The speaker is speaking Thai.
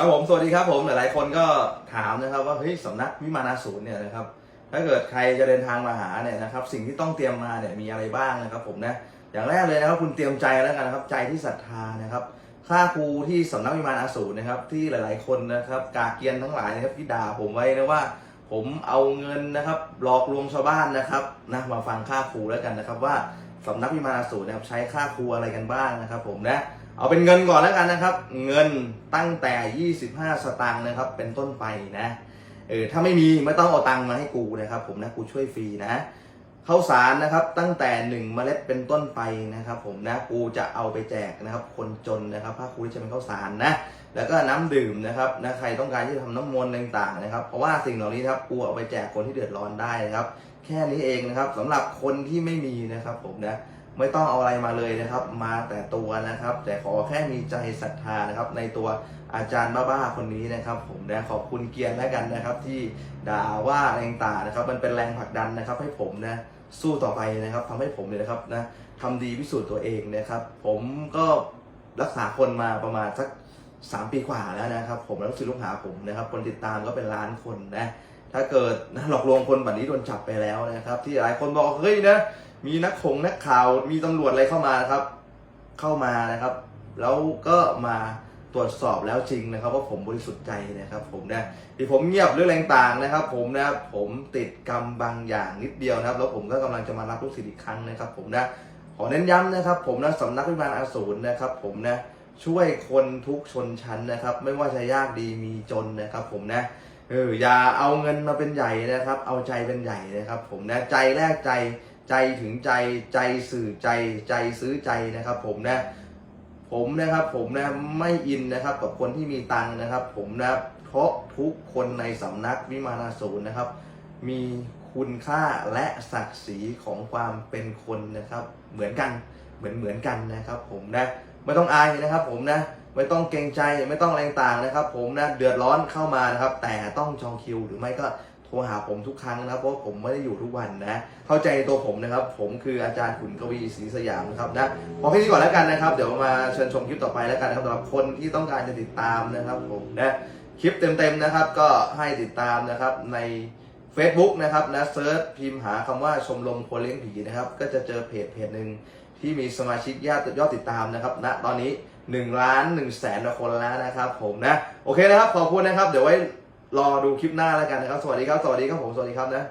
ครับผมสวัสดีครับผมหลายๆคนก็ถามนะครับว่าเฮ้ยสำนักวิมานาศูนย์เนี่ยนะครับถ้าเกิดใครจะเดินทางมาหาเนี่ยนะครับสิ่งที่ต้องเตรียมมาเนี่ยมีอะไรบ้างนะครับผมนะอย่างแรกเลยนะครับคุณเตรียมใจแล้วกันนะครับใจที่ศรัทธานะครับค่าครูที่สำนักวิมานอาสูรนะครับที่หลาย ๆคนนะครับกาเกียนทั้งหลายนะครับที่ด่าผมไว้นะว่า ผมเอาเงินนะครับหลอกลวงชาวบ้านนะครับนะมาฟังค่าครูแล้วกันนะครับว่า สำนักวิมานอาสูรนะครับใช้ค่าครูอะไรกันบ้างนะครับ ผมนะเอาเป็นเงินก่อนแล้วกันนะครับ เงินตั้งแต่ 25 สตางค์นะครับ เป็นต้นไปนะเออถ้าไม่มีไม่ต้องเอาตังค์มาให้กูนะครับ ผมนะกูช่วยฟรีนะข้าวสารนะครับตั้งแต่หนึ่งเมล็ดเป็นต้นไปนะครับ ผมนะกูจะเอาไปแจกนะครับ คนจนนะครับผ้าครูที่จะเป็นข้าวสารนะ แล้วก็น้ำดื่มนะครับนะใครต้องการที่จะทำน้ำมนต์ต่างๆนะครับ เพราะว่าสิ่งเหล่านี้ครับกูเอาไปแจกคนที่เดือดร้อนได้นะครับ แค่นี้เองนะครับสำหรับคนที่ไม่มีนะครับผมนะไม่ต้องเอาอะไรมาเลยนะครับ มาแต่ตัวนะครับ แต่ขอแค่มีใจศรัทธานะครับ ในตัวอาจารย์บ้าๆคนนี้นะครับ ผมนะขอบคุณเกียรติแล้วกันนะครับ ที่ด่าว่าแรงต่างนะครับ มันเป็นแรงผลักดันนะครับ ให้ผมนะสู้ต่อไปนะครับทำให้ผมเนี่ยนะครับนะทำดีพิสูจน์ตัวเองนะครับ ผมก็รักษาคนมาประมาณสักสามปีกว่าแล้วนะครับ ผมแล้วลูกศิลูกหาผมนะครับ คนติดตามก็เป็นล้านคนนะ ถ้าเกิดนะหลอกลวงคนแบบนี้โดนจับไปแล้วนะครับ ที่หลายคนบอกเฮ้ยนะมีนักขงนักข่าวมีตำรวจอะไรเข้ามานะครับ เข้ามานะครับ แล้วก็มาตรวจสอบแล้วจริงนะครับ ว่าผมบริสุทธิ์ใจนะครับ ผมนะที่ผมเงียบเรื่องอะไรต่างๆนะครับ ผมนะผมติดกรรมบางอย่างนิดเดียวนะครับ แล้วผมก็กำลังจะมารับลูกศิษย์อีกครั้งนะครับ ผมนะขอเน้นย้ำนะครับ ผมนะสำนักวิมานอาสูรนะครับ ผมนะช่วยคนทุกชนชั้นนะครับ ไม่ว่าจะยากดีมีจนนะครับ ผมนะ เอออย่าเอาเงินมาเป็นใหญ่นะครับ เอาใจเป็นใหญ่นะครับ ผมนะใจแรกใจใจถึงใจใจสื่อใจใจซื้อใจนะครับ ผมนะผมนะครับผมนะไม่อินนะครับกับคนที่มีตังค์นะครับ ผมนะเพราะทุกคนในสำนักวิมานาศูนนะครับ มีคุณค่าและศักดิ์ศรีของความเป็นคนนะครับ เหมือนกันเหมือนเหมือนกันนะครับ ผมนะไม่ต้องอายนะครับ ผมนะ ไม่ต้องเกรงใจไม่ต้องแรงต่างนะครับ ผมนะเดือดร้อนเข้ามานะครับ แต่ต้องจองคิวหรือไม่ก็โทรหาผมทุกครั้งนะครับเพราะผมไม่ได้อยู่ทุกวันนะ เข้าใจตัวผมนะครับ ผมคืออาจารย์ขุนกวีศรีสยามนะครับนะพอแค่นี้ก่อนแล้วกันนะครับ เดี๋ยวมาเชิญชมคลิปต่อไปแล้วกันนะครับสำหรับคนที่ต้องการจะติดตามนะครับผมนะคลิปเต็มๆนะครับ ก็ให้ติดตามนะครับใน Facebook นะครับนะเซิร์ชพิมพ์หาคำว่าชมรมคนเลี้ยงผีนะครับ ก็จะเจอเพจเพจหนึ่ง ที่มีสมาชิกยอดยอดติดตามนะครับณตอนนี้1ล้าน1แสนคนแล้วนะครับผมนะ โอเคนะครับ ขอบคุณนะครับ เดี๋ยวไว้รอดูคลิปหน้าแล้วกันนะครับ สวัสดีครับ สวัสดีครับผม สวัสดีครับนะ